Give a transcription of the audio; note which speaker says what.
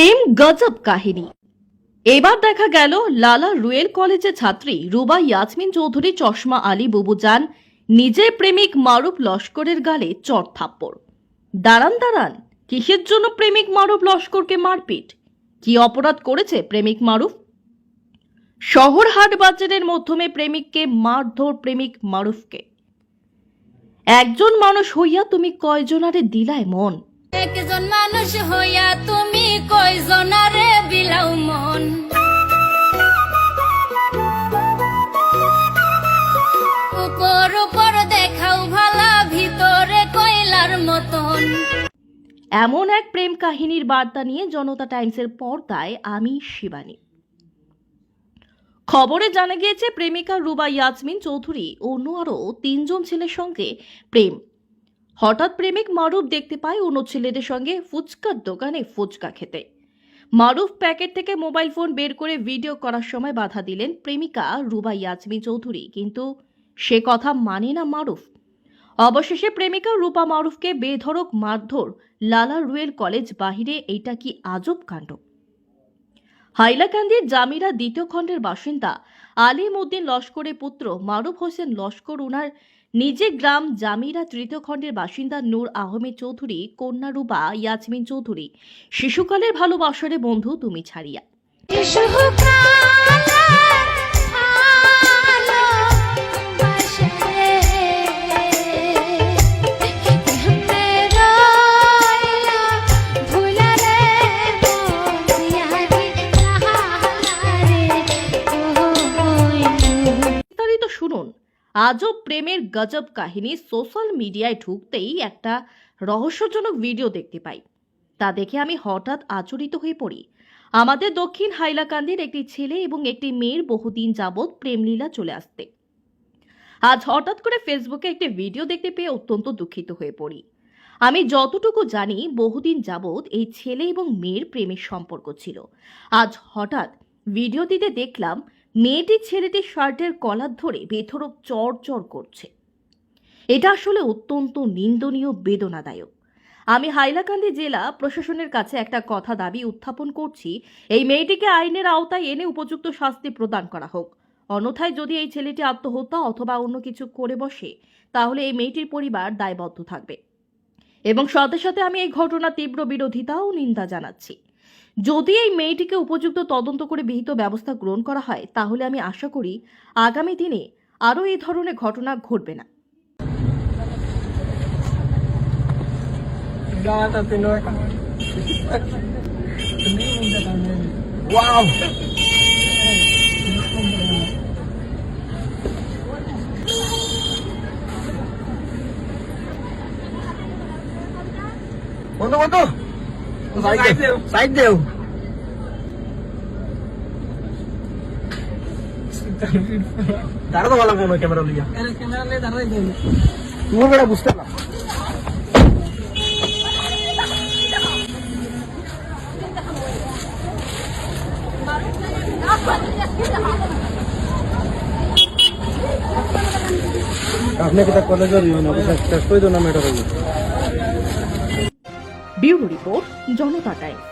Speaker 1: প্রেম গজব কাহিনী। এবার দেখা গেল লালা রুয়েল কলেজের ছাত্রী রুবা ইয়াসমিন চৌধুরী চশমা আলী বুবুজান নিজের প্রেমিক মারুফ লস্করের গালে চট থাপ্পড়। দাঁড়ান দাঁড়ান, কিসের জন্য প্রেমিক মারুফ লস্করকে মারপিট? কি অপরাধ করেছে প্রেমিক মারুফ? শহর হাট বাজারের মাধ্যমে প্রেমিককে মারধর প্রেমিক মারুফকে। একজন মানুষ হইয়া তুমি কয়জনারে দিলায় মন?
Speaker 2: একজন মানুষ হইয়া তুমি বিলাও মন। উপর উপর দেখাও ভালা ভিতরে কয়লার মতন।
Speaker 1: এমন এক প্রেম কাহিনীর বার্তা নিয়ে জনতা টাইমসের পর্দায় আমি শিবানী। খবরে জানা গিয়েছে, প্রেমিকা রুবা ইয়াসমিন চৌধুরী অন্য আরও তিনজন ছেলের সঙ্গে প্রেম হঠাৎ প্রেমিক মারুফ দেখতে পায় অন্য ছেলেদের সঙ্গে ফুচকার দোকানে ফুচকা খেতে। মারুফ প্যাকেট থেকে মোবাইল ফোন বের করে ভিডিও করার সময় বাধা দিলেন প্রেমিকা রুবা ইয়াসমিন চৌধুরী, কিন্তু সে কথা মানে না মারুফ। অবশেষে প্রেমিকা রূপা মারুফকে বেধড়ক মারধর লালা রুয়েল কলেজ বাহিরে এইটা কি আজব কাণ্ড। হাইলাকান্দির জামিরা দ্বিতীয় খণ্ডের বাসিন্দা আলিম উদ্দিন লস্করের পুত্র মারুফ হোসেন লস্কর উনার নিজে গ্রাম জামিরা তৃতীয় খণ্ডের বাসিন্দা নূর আহমেদ চৌধুরী কন্যা রূপা ইয়াসমিন চৌধুরী, শিশুকালের ভালোবাসরে বন্ধু তুমি ছাড়িয়া। আজব প্রেমের গজব কাহিনী সোশ্যাল মিডিয়ায় ঢুকতেই একটা রহস্যজনক ভিডিও দেখতে পাই। তা দেখে আমি হঠাৎ আচরিত হয়ে পড়ি। আমাদের দক্ষিণ হাইলাকান্দির একটি ছেলে এবং একটি মেয়ের বহুদিন যাবৎ প্রেমলীলা চলে আসতে। আজ হঠাৎ করে ফেসবুকে একটি ভিডিও দেখতে পেয়ে অত্যন্ত দুঃখিত হয়ে পড়ি। আমি যতটুকু জানি, বহুদিন যাবৎ এই ছেলে এবং মেয়ের প্রেমের সম্পর্ক ছিল। আজ হঠাৎ ভিডিওটিতে দেখলাম মেয়েটি ছেলেটির শার্টের কলার ধরে বেথরক চর করছে। এটা আসলে অত্যন্ত নিন্দনীয়, বেদনাদায়ক। আমি হাইলাকান্দি জেলা প্রশাসনের কাছে একটা কথা দাবি উত্থাপন করছি, এই মেয়েটিকে আইনের আওতায় এনে উপযুক্ত শাস্তি প্রদান করা হোক। অন্যথায় যদি এই ছেলেটি আত্মহত্যা অথবা অন্য কিছু করে বসে, তাহলে এই মেয়েটির পরিবার দায়বদ্ধ থাকবে। এবং সাথে সাথে আমি এই ঘটনার তীব্র বিরোধিতা ও নিন্দা জানাচ্ছি। যদি এই মেয়েটিকে উপযুক্ত তদন্ত করে বিহিত ব্যবস্থা গ্রহণ করা হয়, তাহলে আমি আশা করি আগামী দিনে আরও এই ধরনের ঘটনা ঘটবে না!
Speaker 3: বন্ধু বন্ধু সাইড দেও সাইড দেও। দাঁড়া তো ভালো মনে ক্যামেরা লিয়া ক্যামেরা লিয়ে দাঁড়াই দেও। তুমি বেড়া বুঝতে না আপনি কিতা কলেজের ইউন শেষ করে দিও না matter
Speaker 1: bureau report Janata times.